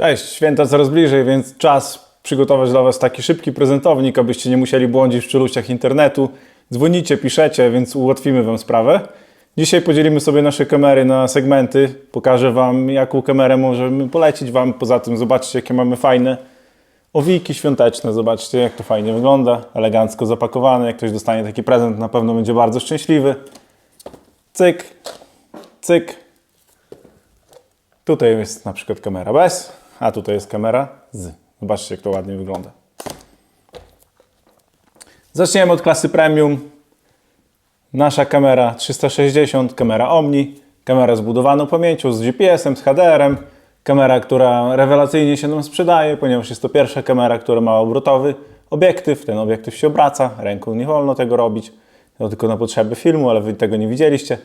Cześć, święta coraz bliżej, więc czas przygotować dla Was taki szybki prezentownik, abyście nie musieli błądzić w czeluściach internetu. Dzwonicie, piszecie, więc ułatwimy Wam sprawę. Dzisiaj podzielimy sobie nasze kamery na segmenty. Pokażę Wam, jaką kamerę możemy polecić Wam. Poza tym zobaczcie, jakie mamy fajne owiki świąteczne. Zobaczcie, jak to fajnie wygląda. Elegancko zapakowane. Jak ktoś dostanie taki prezent, na pewno będzie bardzo szczęśliwy. Cyk, cyk. Tutaj jest na przykład kamera bez, a tutaj jest kamera z. Zobaczcie, jak to ładnie wygląda. Zaczniemy od klasy premium. Nasza kamera 360, kamera Omni, kamera z budowaną pamięcią, z GPS-em, z HDR-em. Kamera, która rewelacyjnie się nam sprzedaje, ponieważ jest to pierwsza kamera, która ma obrotowy obiektyw. Ten obiektyw się obraca, ręką nie wolno tego robić. To tylko na potrzeby filmu, ale wy tego nie widzieliście.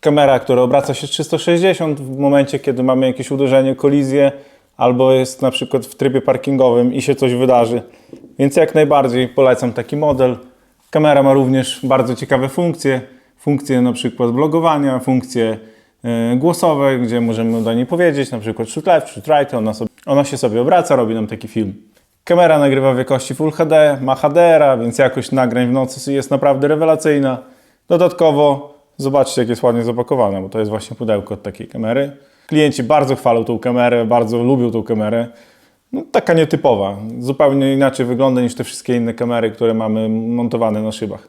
Kamera, która obraca się 360 w momencie, kiedy mamy jakieś uderzenie, kolizję, albo jest na przykład w trybie parkingowym i się coś wydarzy. Więc jak najbardziej polecam taki model. Kamera ma również bardzo ciekawe funkcje. Funkcje na przykład blogowania, funkcje e, głosowe, gdzie możemy do niej powiedzieć, na przykład shoot left, shoot right, ona, sobie, ona się sobie obraca, robi nam taki film. Kamera nagrywa w jakości Full HD, ma HDR-a, więc jakość nagrań w nocy jest naprawdę rewelacyjna. Dodatkowo zobaczcie, jak jest ładnie zapakowane, bo to jest właśnie pudełko od takiej kamery. Klienci bardzo chwalą tą kamerę, bardzo lubią tą kamerę. No, taka nietypowa, zupełnie inaczej wygląda niż te wszystkie inne kamery, które mamy montowane na szybach.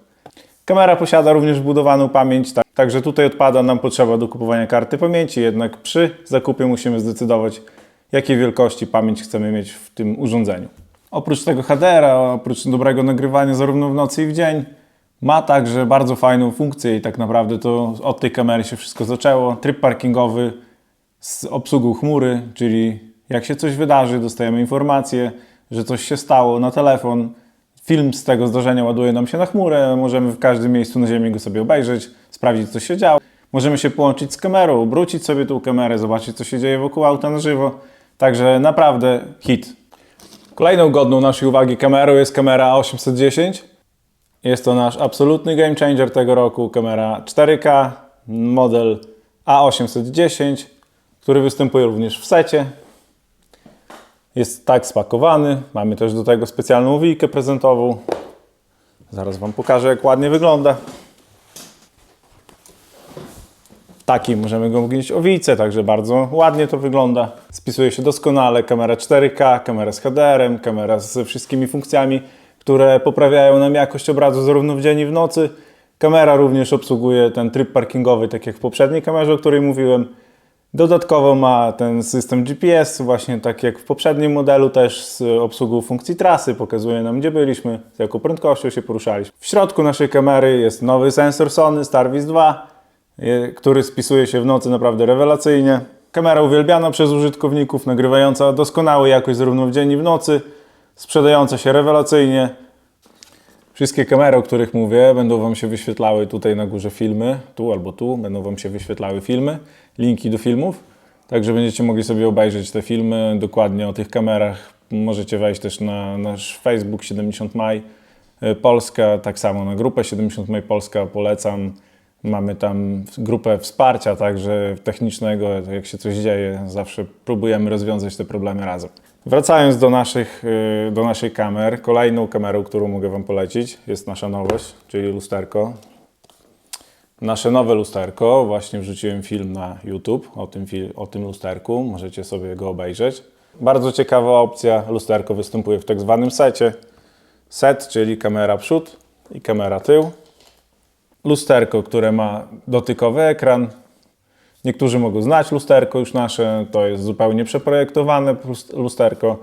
Kamera posiada również wbudowaną pamięć, tak, także tutaj odpada nam potrzeba do kupowania karty pamięci, jednak przy zakupie musimy zdecydować, jakiej wielkości pamięć chcemy mieć w tym urządzeniu. Oprócz tego HDR-a, oprócz dobrego nagrywania zarówno w nocy i w dzień, ma także bardzo fajną funkcję i tak naprawdę to od tej kamery się wszystko zaczęło. Tryb parkingowy z obsługą chmury, czyli jak się coś wydarzy, dostajemy informację, że coś się stało na telefon. Film z tego zdarzenia ładuje nam się na chmurę, możemy w każdym miejscu na ziemi go sobie obejrzeć, sprawdzić co się działo. Możemy się połączyć z kamerą, obrócić sobie tą kamerę, zobaczyć co się dzieje wokół auta na żywo. Także naprawdę hit. Kolejną godną naszej uwagi kamerą jest kamera 810. Jest to nasz absolutny game changer tego roku, kamera 4K, model A810, który występuje również w secie. Jest tak spakowany. Mamy też do tego specjalną wijkę prezentową. Zaraz Wam pokażę, jak ładnie wygląda. Taki możemy go gnieść owice, także bardzo ładnie to wygląda. Spisuje się doskonale. Kamera 4K, kamera z HDR-em, kamera ze wszystkimi funkcjami, które poprawiają nam jakość obrazu zarówno w dzień i w nocy. Kamera również obsługuje ten tryb parkingowy, tak jak w poprzedniej kamerze, o której mówiłem. Dodatkowo ma ten system GPS, właśnie tak jak w poprzednim modelu, też z obsługą funkcji trasy, pokazuje nam gdzie byliśmy, z jaką prędkością się poruszaliśmy. W środku naszej kamery jest nowy sensor Sony Starvis 2, je- który spisuje się w nocy naprawdę rewelacyjnie. Kamera uwielbiana przez użytkowników, nagrywająca doskonałą jakość zarówno w dzień i w nocy, sprzedająca się rewelacyjnie. Wszystkie kamery, o których mówię, będą Wam się wyświetlały tutaj na górze filmy, tu albo tu, będą Wam się wyświetlały filmy, linki do filmów, także będziecie mogli sobie obejrzeć te filmy dokładnie o tych kamerach. Możecie wejść też na nasz Facebook 70 Maj e, Polska, tak samo na grupę 70 Maj Polska polecam. Mamy tam grupę wsparcia także technicznego, jak się coś dzieje, zawsze próbujemy rozwiązać te problemy razem. Wracając do, naszych, y, do naszej kamer, kolejną kamerą, którą mogę Wam polecić, jest nasza nowość, czyli lusterko. Nasze nowe lusterko, właśnie wrzuciłem film na YouTube o tym, o tym lusterku, możecie sobie go obejrzeć. Bardzo ciekawa opcja, lusterko występuje w tak zwanym secie. Set, czyli kamera przód i kamera tył. Lusterko, które ma dotykowy ekran, Niektórzy mogą znać lusterko już nasze, to jest zupełnie przeprojektowane lusterko.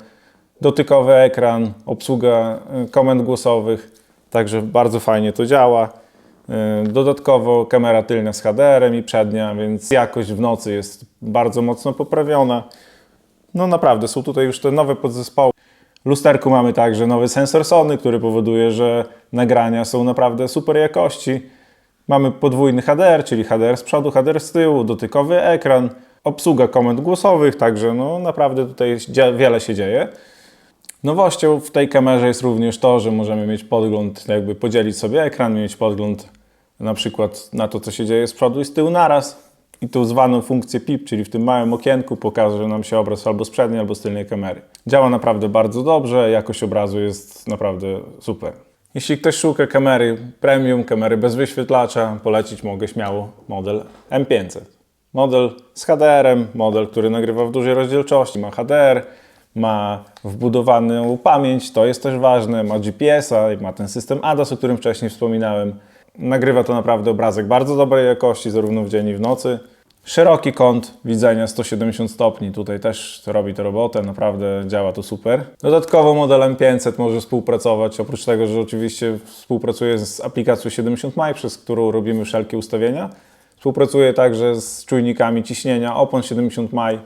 Dotykowy ekran, obsługa y, komend głosowych, także bardzo fajnie to działa. Y, Dodatkowo kamera tylna z HDR-em i przednia, więc jakość w nocy jest bardzo mocno poprawiona. No naprawdę, są tutaj już te nowe podzespoły. W lusterku mamy także nowy sensor Sony, który powoduje, że nagrania są naprawdę super jakości. Mamy podwójny HDR, czyli HDR z przodu, HDR z tyłu, dotykowy ekran, obsługa komend głosowych, także no naprawdę tutaj wiele się dzieje. Nowością w tej kamerze jest również to, że możemy mieć podgląd, jakby podzielić sobie ekran, mieć podgląd na przykład na to, co się dzieje z przodu i z tyłu naraz. i tą zwaną funkcję PIP, czyli w tym małym okienku pokaże nam się obraz albo z przedniej, albo z tylnej kamery. Działa naprawdę bardzo dobrze, jakość obrazu jest naprawdę super. Jeśli ktoś szuka kamery premium, kamery bez wyświetlacza, polecić mogę śmiało model M500. Model z HDR-em, model, który nagrywa w dużej rozdzielczości, ma HDR, ma wbudowaną pamięć, to jest też ważne, ma GPS-a, i ma ten system ADAS, o którym wcześniej wspominałem. Nagrywa to naprawdę obrazek bardzo dobrej jakości, zarówno w dzień i w nocy. Szeroki kąt widzenia 170 stopni, tutaj też robi to robotę, naprawdę działa to super. Dodatkowo model M500 może współpracować, oprócz tego, że oczywiście współpracuje z aplikacją 70 Mi, przez którą robimy wszelkie ustawienia. Współpracuje także z czujnikami ciśnienia opon 70 Mi,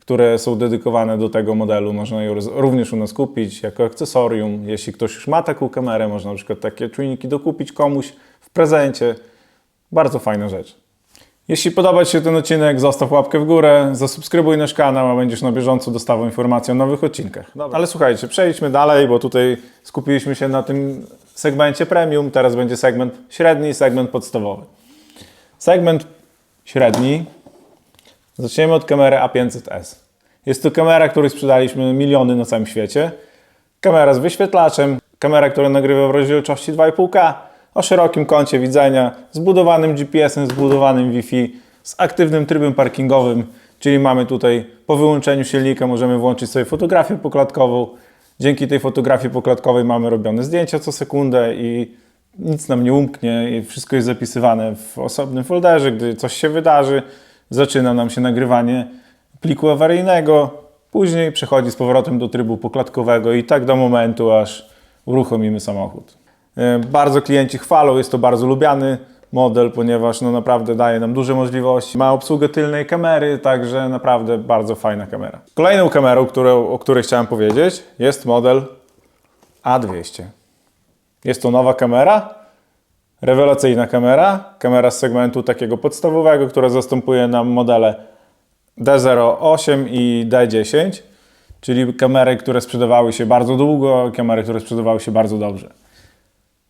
które są dedykowane do tego modelu. Można je również u nas kupić jako akcesorium. Jeśli ktoś już ma taką kamerę, można na przykład takie czujniki dokupić komuś w prezencie. Bardzo fajna rzecz. Jeśli podoba Ci się ten odcinek, zostaw łapkę w górę, zasubskrybuj nasz kanał, a będziesz na bieżąco dostawał informacje o nowych odcinkach. Ale słuchajcie, przejdźmy dalej, bo tutaj skupiliśmy się na tym segmencie premium, teraz będzie segment średni, segment podstawowy. Segment średni Zaczniemy od kamery A500S. Jest to kamera, której sprzedaliśmy miliony na całym świecie. Kamera z wyświetlaczem, kamera, która nagrywa w rozdzielczości 2,5K, o szerokim kącie widzenia, zbudowanym GPS-em, zbudowanym Wi-Fi, z aktywnym trybem parkingowym, czyli mamy tutaj po wyłączeniu silnika możemy włączyć sobie fotografię poklatkową. Dzięki tej fotografii poklatkowej mamy robione zdjęcia co sekundę i nic nam nie umknie i wszystko jest zapisywane w osobnym folderze. Gdy coś się wydarzy, zaczyna nam się nagrywanie pliku awaryjnego, później przechodzi z powrotem do trybu poklatkowego i tak do momentu, aż uruchomimy samochód. E, Bardzo klienci chwalą, jest to bardzo lubiany model, ponieważ no naprawdę daje nam duże możliwości. Ma obsługę tylnej kamery, także naprawdę bardzo fajna kamera. Kolejną kamerą, którą, o której chciałem powiedzieć, jest model A200. Jest to nowa kamera, rewelacyjna kamera, kamera z segmentu takiego podstawowego, która zastępuje nam modele D08 i D10, czyli kamery, które sprzedawały się bardzo długo, kamery, które sprzedawały się bardzo dobrze.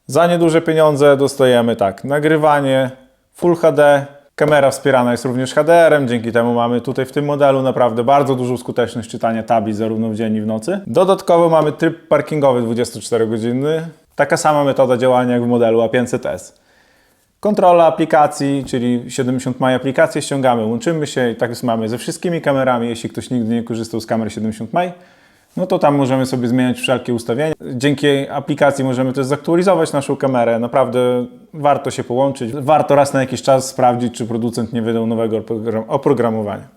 Za nieduże pieniądze dostajemy tak, nagrywanie Full HD, kamera wspierana jest również HDR-em, dzięki temu mamy tutaj w tym modelu naprawdę bardzo dużą skuteczność czytania tablic zarówno w dzień i w nocy. Dodatkowo mamy tryb parkingowy 24-godzinny, taka sama metoda działania jak w modelu A500S. Kontrola aplikacji, czyli 70 maj aplikacje ściągamy, łączymy się i tak mamy ze wszystkimi kamerami. Jeśli ktoś nigdy nie korzystał z kamery 70 maj, no to tam możemy sobie zmieniać wszelkie ustawienia. Dzięki aplikacji możemy też zaktualizować naszą kamerę. Naprawdę warto się połączyć. Warto raz na jakiś czas sprawdzić, czy producent nie wydał nowego oprogram- oprogramowania.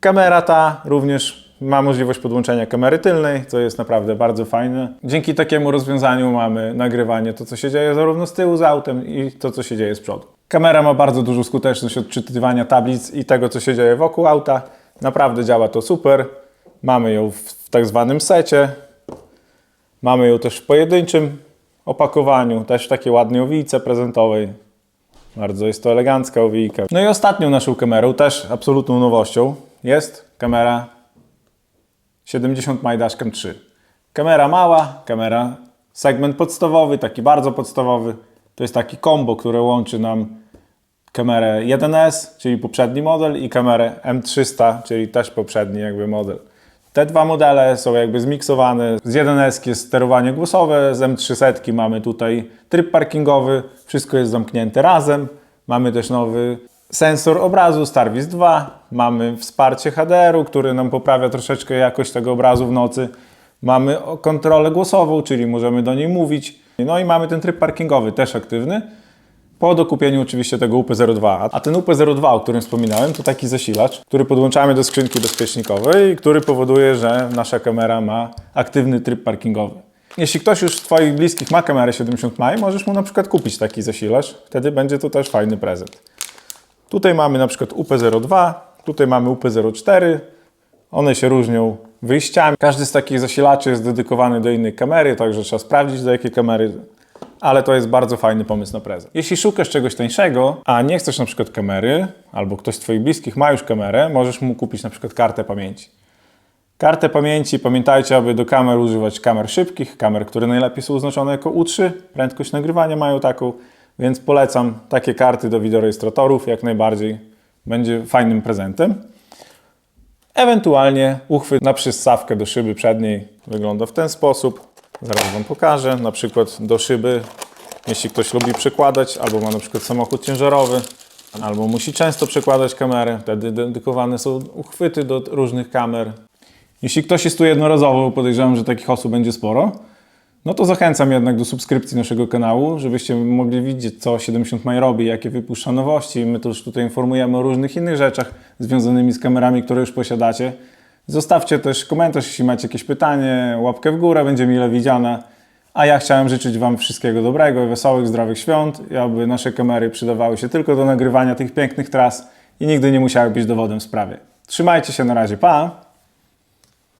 Kamera ta również ma możliwość podłączenia kamery tylnej, co jest naprawdę bardzo fajne. Dzięki takiemu rozwiązaniu mamy nagrywanie to, co się dzieje zarówno z tyłu z autem i to, co się dzieje z przodu. Kamera ma bardzo dużą skuteczność odczytywania tablic i tego, co się dzieje wokół auta. Naprawdę działa to super. Mamy ją w, tak zwanym secie. Mamy ją też w pojedynczym opakowaniu, też w takiej ładnej owijce prezentowej. Bardzo jest to elegancka owijka. No i ostatnią naszą kamerą, też absolutną nowością, jest kamera 70 My Dashcam 3. Kamera mała, kamera segment podstawowy, taki bardzo podstawowy. To jest taki combo, które łączy nam kamerę 1S, czyli poprzedni model i kamerę M300, czyli też poprzedni jakby model. Te dwa modele są jakby zmiksowane. Z 1S jest sterowanie głosowe, z M300 mamy tutaj tryb parkingowy, wszystko jest zamknięte razem. Mamy też nowy sensor obrazu Starvis 2, mamy wsparcie HDR-u, który nam poprawia troszeczkę jakość tego obrazu w nocy. Mamy kontrolę głosową, czyli możemy do niej mówić. No i mamy ten tryb parkingowy też aktywny. Po dokupieniu oczywiście tego UP02. A ten UP02, o którym wspominałem, to taki zasilacz, który podłączamy do skrzynki bezpiecznikowej który powoduje, że nasza kamera ma aktywny tryb parkingowy. Jeśli ktoś już z Twoich bliskich ma kamerę 70 maj, możesz mu na przykład kupić taki zasilacz. Wtedy będzie to też fajny prezent. Tutaj mamy na przykład UP02, tutaj mamy UP04. One się różnią wyjściami. Każdy z takich zasilaczy jest dedykowany do innej kamery, także trzeba sprawdzić do jakiej kamery. Ale to jest bardzo fajny pomysł na prezent. Jeśli szukasz czegoś tańszego, a nie chcesz na przykład kamery, albo ktoś z Twoich bliskich ma już kamerę, możesz mu kupić na przykład kartę pamięci. Kartę pamięci, pamiętajcie, aby do kamer używać kamer szybkich, kamer, które najlepiej są oznaczone jako U3, prędkość nagrywania mają taką, więc polecam takie karty do wideorejestratorów jak najbardziej. będzie fajnym prezentem. Ewentualnie uchwyt na przystawkę do szyby przedniej wygląda w ten sposób. Zaraz Wam pokażę. Na przykład do szyby, jeśli ktoś lubi przekładać, albo ma na przykład samochód ciężarowy, albo musi często przekładać kamerę, wtedy dedykowane są uchwyty do różnych kamer. Jeśli ktoś jest tu jednorazowo, podejrzewam, że takich osób będzie sporo, no to zachęcam jednak do subskrypcji naszego kanału, żebyście mogli widzieć, co 70 Maj robi, jakie wypuszcza nowości. My też tutaj informujemy o różnych innych rzeczach związanymi z kamerami, które już posiadacie. Zostawcie też komentarz, jeśli macie jakieś pytanie, łapkę w górę, będzie mile widziane. A ja chciałem życzyć Wam wszystkiego dobrego, wesołych, zdrowych świąt i aby nasze kamery przydawały się tylko do nagrywania tych pięknych tras i nigdy nie musiały być dowodem w sprawie. Trzymajcie się na razie, pa!